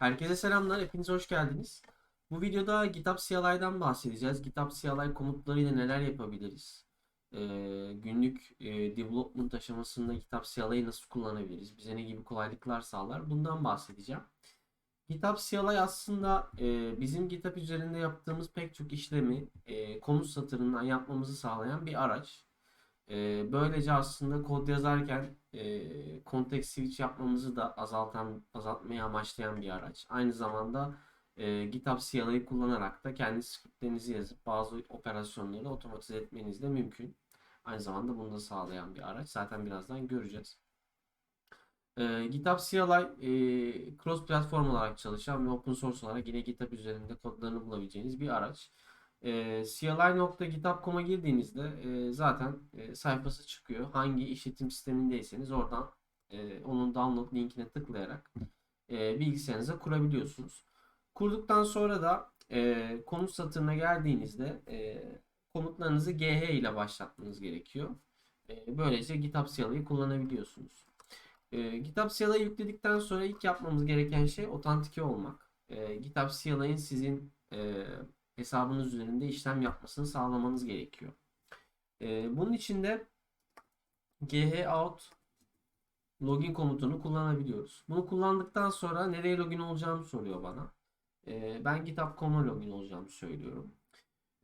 Herkese selamlar, hepiniz hoş geldiniz. Bu videoda GitHub CLI'den bahsedeceğiz. GitHub CLI komutlarıyla neler yapabiliriz? Ee, günlük e, development aşamasında GitHub CLI'yi nasıl kullanabiliriz? Bize ne gibi kolaylıklar sağlar? Bundan bahsedeceğim. GitHub CLI aslında e, bizim GitHub üzerinde yaptığımız pek çok işlemi e, komut satırından yapmamızı sağlayan bir araç. E, böylece aslında kod yazarken e, context switch yapmamızı da azaltan, azaltmayı amaçlayan bir araç. Aynı zamanda e, GitHub CLI'yi kullanarak da kendi scriptlerinizi yazıp bazı operasyonları otomatize etmeniz de mümkün. Aynı zamanda bunu da sağlayan bir araç. Zaten birazdan göreceğiz. E, GitHub CLI e, cross platform olarak çalışan ve open source olarak yine GitHub üzerinde kodlarını bulabileceğiniz bir araç. E, CLI.github.com'a girdiğinizde e, zaten e, sayfası çıkıyor. Hangi işletim sistemindeyseniz oradan e, onun download linkine tıklayarak e, bilgisayarınıza kurabiliyorsunuz. Kurduktan sonra da e, komut satırına geldiğinizde e, komutlarınızı GH ile başlatmanız gerekiyor. E, böylece GitHub CLI'yi kullanabiliyorsunuz. E, GitHub CLI'yi yükledikten sonra ilk yapmamız gereken şey otantike olmak. E, GitHub CLI'nin sizin e, hesabınız üzerinde işlem yapmasını sağlamanız gerekiyor. E, bunun için de out login komutunu kullanabiliyoruz. Bunu kullandıktan sonra nereye login olacağımı soruyor bana. E, ben GitHub.com'a login olacağımı söylüyorum.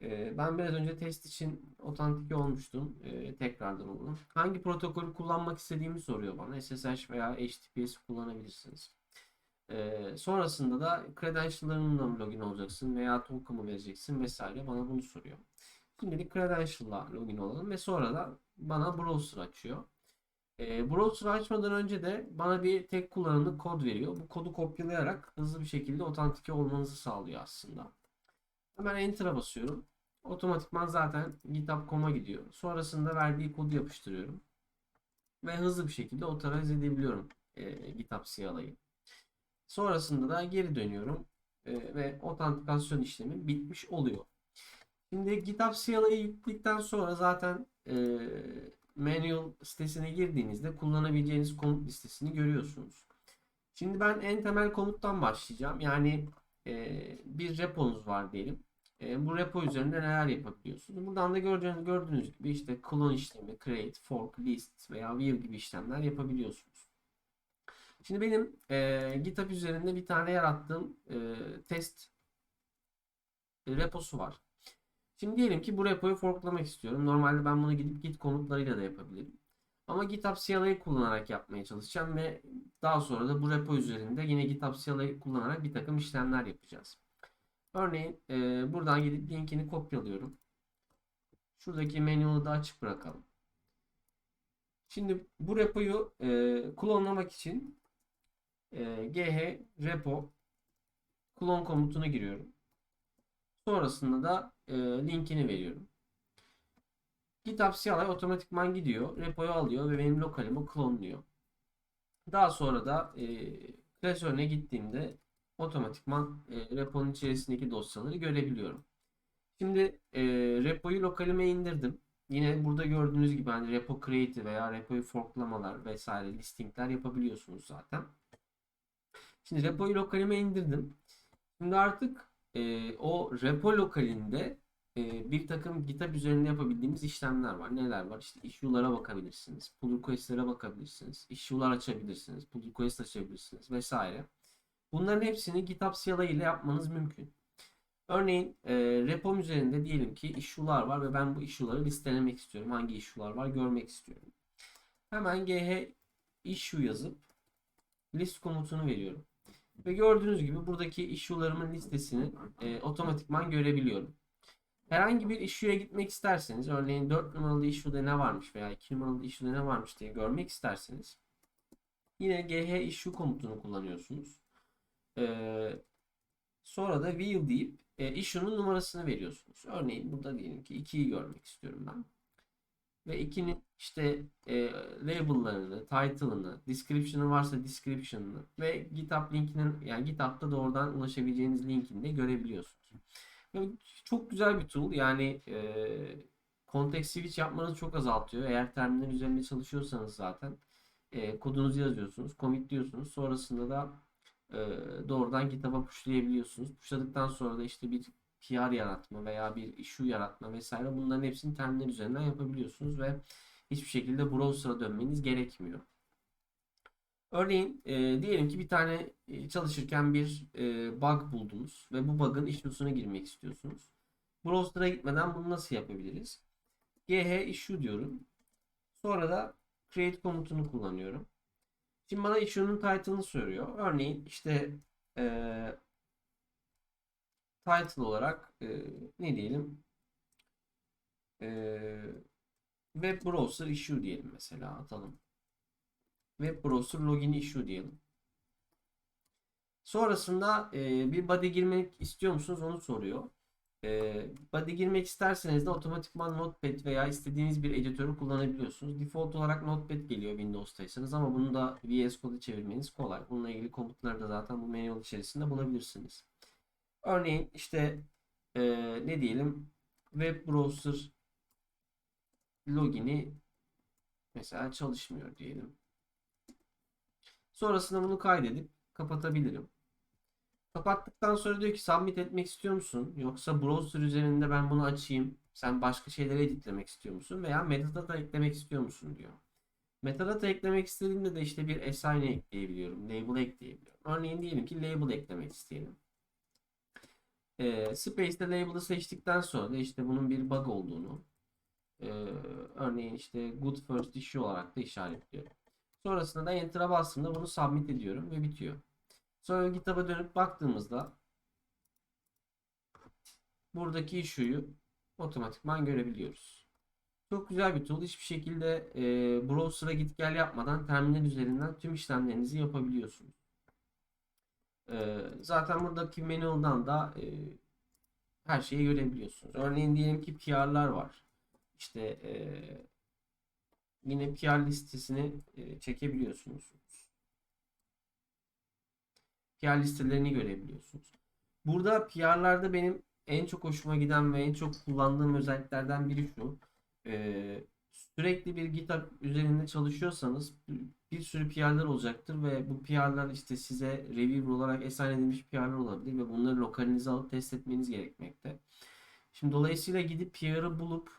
E, ben biraz önce test için otantike olmuştum. E, tekrardan olun. Hangi protokolü kullanmak istediğimi soruyor bana. SSH veya HTTPS kullanabilirsiniz. Ee, sonrasında da credential'larınla mı login olacaksın veya token vereceksin vesaire bana bunu soruyor. Şimdilik credential'la login olalım ve sonra da bana browser açıyor. Ee, browser açmadan önce de bana bir tek kullanımlık kod veriyor. Bu kodu kopyalayarak hızlı bir şekilde otantike olmanızı sağlıyor aslında. Hemen Enter'a basıyorum. Otomatikman zaten github.com'a gidiyor. Sonrasında verdiği kodu yapıştırıyorum. Ve hızlı bir şekilde authorize edebiliyorum e, GitHub CLI'yi. Sonrasında da geri dönüyorum e, ve otantikasyon işlemi bitmiş oluyor. Şimdi GitHub CLI'yi yükledikten sonra zaten e, manual sitesine girdiğinizde kullanabileceğiniz komut listesini görüyorsunuz. Şimdi ben en temel komuttan başlayacağım. Yani e, bir reponuz var diyelim. E, bu repo üzerinde neler yapabiliyorsunuz? Buradan da gördüğünüz, gördüğünüz gibi işte clone işlemi, create, fork, list veya view gibi işlemler yapabiliyorsunuz. Şimdi benim e, GitHub üzerinde bir tane yarattığım e, test reposu var. Şimdi diyelim ki bu repoyu forklamak istiyorum. Normalde ben bunu gidip git komutlarıyla da yapabilirim. Ama GitHub CLI'yi kullanarak yapmaya çalışacağım ve daha sonra da bu repo üzerinde yine GitHub CLI'yi kullanarak bir takım işlemler yapacağız. Örneğin e, buradan gidip linkini kopyalıyorum. Şuradaki menüyü da açık bırakalım. Şimdi bu repoyu e, klonlamak için e, gh repo clone komutunu giriyorum. Sonrasında da e, linkini veriyorum. GitHub CLI otomatikman gidiyor. Repoyu alıyor ve benim lokalimi klonluyor. Daha sonra da e, klasörüne gittiğimde otomatikman e, reponun içerisindeki dosyaları görebiliyorum. Şimdi e, repoyu lokalime indirdim. Yine burada gördüğünüz gibi hani repo create veya repoyu forklamalar vesaire listingler yapabiliyorsunuz zaten. Şimdi repoyu lokalime indirdim. Şimdi artık e, o repo lokalinde e, bir takım GitHub üzerinde yapabildiğimiz işlemler var. Neler var? İşte issue'lara bakabilirsiniz. Pull request'lere bakabilirsiniz. Issue'lar açabilirsiniz. Pull request açabilirsiniz vesaire. Bunların hepsini GitHub CLI ile yapmanız mümkün. Örneğin e, repom üzerinde diyelim ki issue'lar var ve ben bu issue'ları listelemek istiyorum. Hangi issue'lar var görmek istiyorum. Hemen gh issue yazıp list komutunu veriyorum. Ve gördüğünüz gibi buradaki issue'larımın listesini e, otomatikman görebiliyorum. Herhangi bir issue'ya gitmek isterseniz, örneğin 4 numaralı issue'da ne varmış veya 2 numaralı issue'da ne varmış diye görmek isterseniz yine gh issue komutunu kullanıyorsunuz. Ee, sonra da view deyip e, issue'nun numarasını veriyorsunuz. Örneğin burada diyelim ki 2'yi görmek istiyorum ben ve 2'nin işte e, label'larını, title'ını, description'ı varsa description'ını ve GitHub linkinin yani GitHub'da da oradan ulaşabileceğiniz linkini de görebiliyorsunuz. Yani çok güzel bir tool. Yani e, context switch yapmanızı çok azaltıyor. Eğer terminal üzerinde çalışıyorsanız zaten e, kodunuzu yazıyorsunuz, commit diyorsunuz. Sonrasında da e, doğrudan GitHub'a pushlayabiliyorsunuz. Pushladıktan sonra da işte bir PR yaratma veya bir issue yaratma vesaire bunların hepsini terminal üzerinden yapabiliyorsunuz ve hiçbir şekilde browser'a dönmeniz gerekmiyor. Örneğin e, diyelim ki bir tane e, çalışırken bir e, bug buldunuz ve bu bug'ın issue'suna girmek istiyorsunuz. Browser'a gitmeden bunu nasıl yapabiliriz? gh issue diyorum. Sonra da create komutunu kullanıyorum. Şimdi bana issue'nun title'ını soruyor. Örneğin işte e, title olarak e, ne diyelim? E, web browser issue diyelim mesela atalım. Web browser login issue diyelim. Sonrasında e, bir body girmek istiyor musunuz onu soruyor. E, body girmek isterseniz de otomatikman Notepad veya istediğiniz bir editörü kullanabiliyorsunuz. Default olarak Notepad geliyor Windows'taysanız ama bunu da VS Code'a çevirmeniz kolay. Bununla ilgili komutları da zaten bu manual içerisinde bulabilirsiniz. Örneğin işte e, ne diyelim web browser login'i mesela çalışmıyor diyelim. Sonrasında bunu kaydedip kapatabilirim. Kapattıktan sonra diyor ki submit etmek istiyor musun? Yoksa browser üzerinde ben bunu açayım. Sen başka şeyleri editlemek istiyor musun? Veya metadata eklemek istiyor musun diyor. Metadata eklemek istediğimde de işte bir assign ekleyebiliyorum. Label ekleyebiliyorum. Örneğin diyelim ki label eklemek isteyelim. E, Space'de label'ı seçtikten sonra işte bunun bir bug olduğunu e, örneğin işte good first issue olarak da işaretliyorum. Sonrasında da enter'a bastığımda bunu submit ediyorum ve bitiyor. Sonra GitHub'a dönüp baktığımızda buradaki issue'yu otomatikman görebiliyoruz. Çok güzel bir tool. Hiçbir şekilde e, browser'a git gel yapmadan terminal üzerinden tüm işlemlerinizi yapabiliyorsunuz. E, zaten buradaki manual'dan da e, her şeyi görebiliyorsunuz. Örneğin diyelim ki PR'lar var. İşte e, yine PR listesini e, çekebiliyorsunuz. PR listelerini görebiliyorsunuz. Burada PR'larda benim en çok hoşuma giden ve en çok kullandığım özelliklerden biri şu. Ee, sürekli bir GitHub üzerinde çalışıyorsanız bir sürü PR'lar olacaktır ve bu PR'lar işte size reviewer olarak assign edilmiş PR'lar olabilir ve bunları lokalinize alıp test etmeniz gerekmekte. Şimdi dolayısıyla gidip PR'ı bulup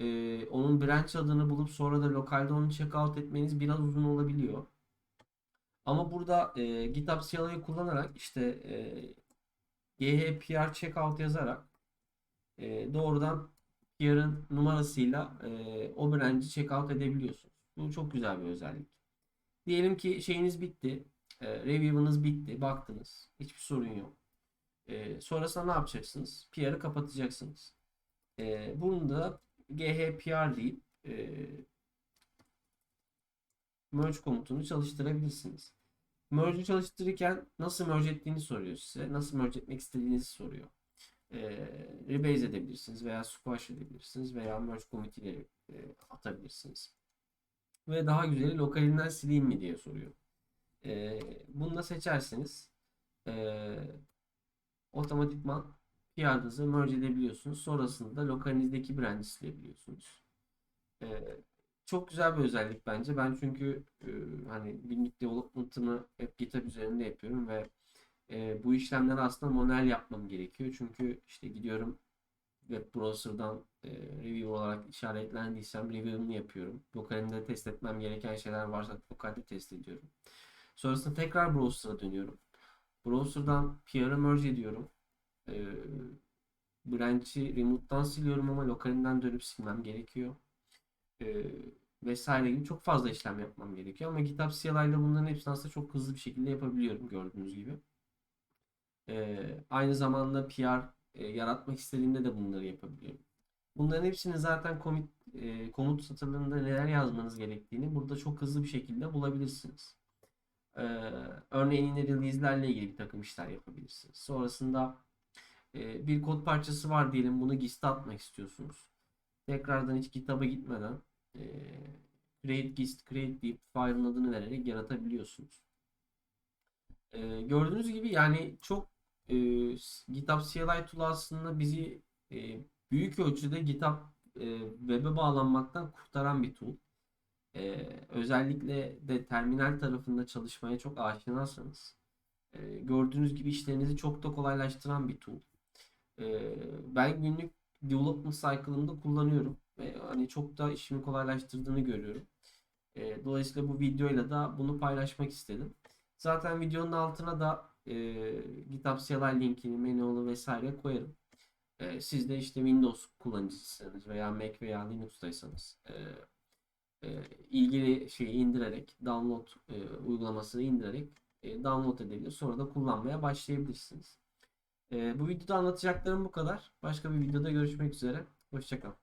e, onun branch adını bulup sonra da lokalde onu checkout etmeniz biraz uzun olabiliyor. Ama burada e, GitHub CLI'yi kullanarak işte e, gh checkout yazarak e, doğrudan PR'ın numarasıyla e, o branch'i checkout edebiliyorsunuz. Bu çok güzel bir özellik. Diyelim ki şeyiniz bitti. E, review'ınız bitti. Baktınız. Hiçbir sorun yok. E, sonrasında ne yapacaksınız? PR'ı kapatacaksınız. E, bunu da gh deyip e, merge komutunu çalıştırabilirsiniz. Merge'ü çalıştırırken nasıl merge ettiğini soruyor size. Nasıl merge etmek istediğinizi soruyor. E, rebase edebilirsiniz veya squash edebilirsiniz veya merge committee'leri e, atabilirsiniz. Ve daha güzeli lokalinden sileyim mi diye soruyor. E, bunu da seçerseniz e, otomatikman PR'ınızı merge edebiliyorsunuz. Sonrasında da lokalinizdeki branch'i silebiliyorsunuz. E, çok güzel bir özellik bence. Ben çünkü e, hani günlük development'ımı hep GitHub üzerinde yapıyorum ve e, bu işlemleri aslında manuel yapmam gerekiyor. Çünkü işte gidiyorum web browser'dan e, review olarak işaretlendiysem review'unu yapıyorum. Lokalinde test etmem gereken şeyler varsa lokalde test ediyorum. Sonrasında tekrar browser'a dönüyorum. Browser'dan PR'ı merge ediyorum. E, branch'i remote'dan siliyorum ama lokalinden dönüp silmem gerekiyor. E, vesaire gibi çok fazla işlem yapmam gerekiyor. Ama GitHub CLI bunların hepsini aslında çok hızlı bir şekilde yapabiliyorum gördüğünüz gibi. Ee, aynı zamanda PR e, yaratmak istediğimde de bunları yapabiliyorum. Bunların hepsini zaten komut, e, komut satırlarında neler yazmanız gerektiğini burada çok hızlı bir şekilde bulabilirsiniz. Ee, örneğin yine release'lerle ilgili bir takım işler yapabilirsiniz. Sonrasında e, bir kod parçası var diyelim bunu Gist'e atmak istiyorsunuz. Tekrardan hiç GitHub'a gitmeden e, create gist create deyip file'ın adını vererek yaratabiliyorsunuz. E, gördüğünüz gibi yani çok e, GitHub CLI tool aslında bizi e, büyük ölçüde GitHub e, web'e bağlanmaktan kurtaran bir tool. E, özellikle de terminal tarafında çalışmaya çok aşinasınız. E, gördüğünüz gibi işlerinizi çok da kolaylaştıran bir tool. E, ben günlük development cycle'ımda kullanıyorum ve hani çok da işimi kolaylaştırdığını görüyorum. E, dolayısıyla bu videoyla da bunu paylaşmak istedim. Zaten videonun altına da e, GitHub CLI linkini, manual'ı vesaire koyarım. E, siz de işte Windows kullanıcısıysanız veya Mac veya Linux'taysanız e, e, ilgili şeyi indirerek, download e, uygulamasını indirerek e, download edebilir. Sonra da kullanmaya başlayabilirsiniz. E, bu videoda anlatacaklarım bu kadar. Başka bir videoda görüşmek üzere. Hoşçakalın.